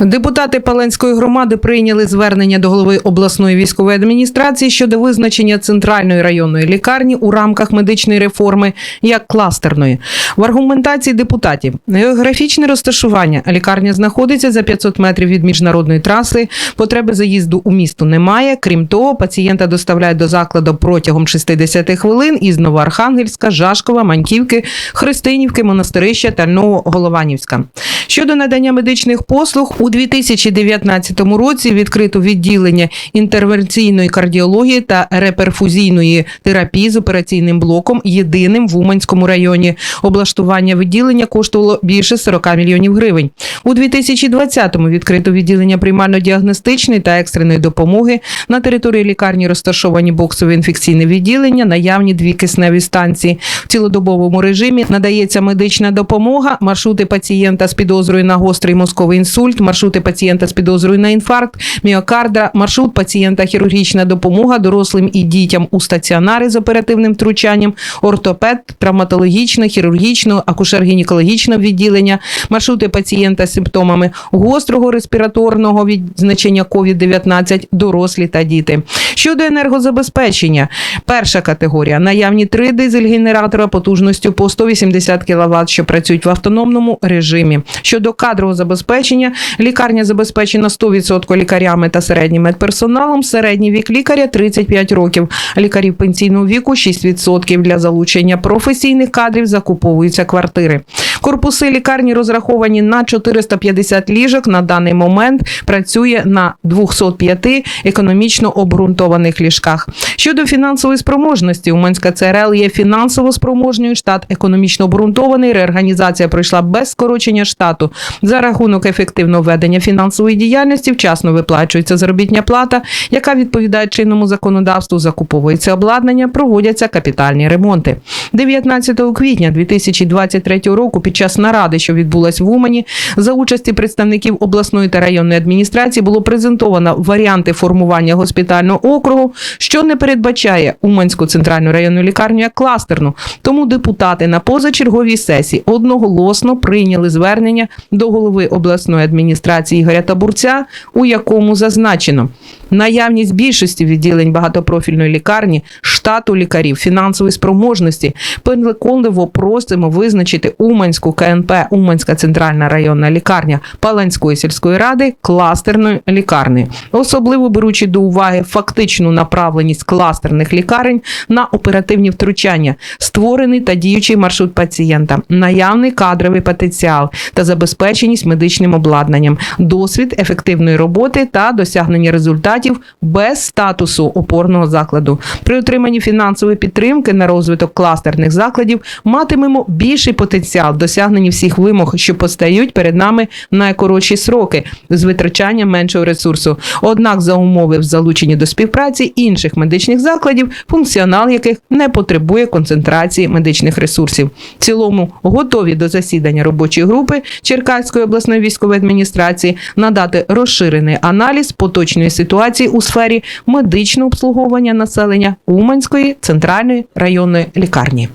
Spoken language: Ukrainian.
Депутати Паленської громади прийняли звернення до голови обласної військової адміністрації щодо визначення центральної районної лікарні у рамках медичної реформи як кластерної. В аргументації депутатів географічне розташування лікарня знаходиться за 500 метрів від міжнародної траси. Потреби заїзду у місто немає. Крім того, пацієнта доставляють до закладу протягом 60 хвилин із Новоархангельська, Жашкова, Маньківки, Христинівки, Монастирища та Новоголованівська. Щодо надання медичних послуг у 2019 році відкрито відділення інтервенційної кардіології та реперфузійної терапії з операційним блоком єдиним в Уманському районі. Облаштування відділення коштувало більше 40 мільйонів гривень. У 2020-му відкрито відділення приймально-діагностичної та екстреної допомоги на території лікарні розташовані боксові інфекційне відділення, наявні дві кисневі станції. В цілодобовому режимі надається медична допомога, маршрути пацієнта з підозрою на гострий мозковий інсульт, маршрути пацієнта з підозрою на інфаркт, міокарда, маршрут пацієнта хірургічна допомога дорослим і дітям у стаціонари з оперативним втручанням, ортопед, травматологічне, хірургічне, акушер-гінекологічне відділення, маршрути пацієнта з симптомами гострого респіраторного відзначення COVID-19, дорослі та діти. Щодо енергозабезпечення, перша категорія наявні три дизель-генератора потужністю по 180 кВт, що працюють в автономному режимі. Щодо кадрового забезпечення, лікарня забезпечена 100% лікарями та середнім медперсоналом. Середній вік лікаря 35 років. Лікарів пенсійного віку 6% для залучення професійних кадрів закуповуються квартири. Корпуси лікарні розраховані на 450 ліжок. На даний момент працює на 205 економічно обґрунтованих ліжках. Щодо фінансової спроможності, Уманська ЦРЛ є фінансово спроможною. Штат економічно обґрунтований. Реорганізація пройшла без скорочення штату. За рахунок ефективного ведення фінансової діяльності вчасно виплачується заробітня плата, яка відповідає чинному законодавству. Закуповується обладнання, проводяться капітальні ремонти. 19 квітня 2023 року під час наради, що відбулась в Умані, за участі представників обласної та районної адміністрації було презентовано варіанти формування госпітального округу, що не передбачає Уманську центральну районну лікарню як кластерну. Тому депутати на позачерговій сесії одноголосно прийняли звернення до голови обласної адміністрації Ігоря Табурця, у якому зазначено наявність більшості відділень багатопрофільної лікарні, штату лікарів, фінансової спроможності. Переконливо просимо визначити Уманську КНП Уманська центральна районна лікарня Паланської сільської ради кластерною лікарнею, особливо беручи до уваги фактичну направленість кластерних лікарень на оперативні втручання, створений та діючий маршрут пацієнта, наявний кадровий потенціал та забезпеченість медичним обладнанням, досвід ефективної роботи та досягнення результатів без статусу опорного закладу. При отриманні фінансової підтримки на розвиток кластерних закладів матимемо більший потенціал досягнення всіх вимог, що постають перед нами найкоротші сроки з витрачанням меншого ресурсу. Однак за умови в залученні до співпраці інших медичних закладів, функціонал яких не потребує концентрації медичних ресурсів. В цілому готові до засідання робочої групи Черкаської обласної військової адміністрації надати розширений аналіз поточної ситуації у сфері медичного обслуговування населення Уманської центральної районної лікарні.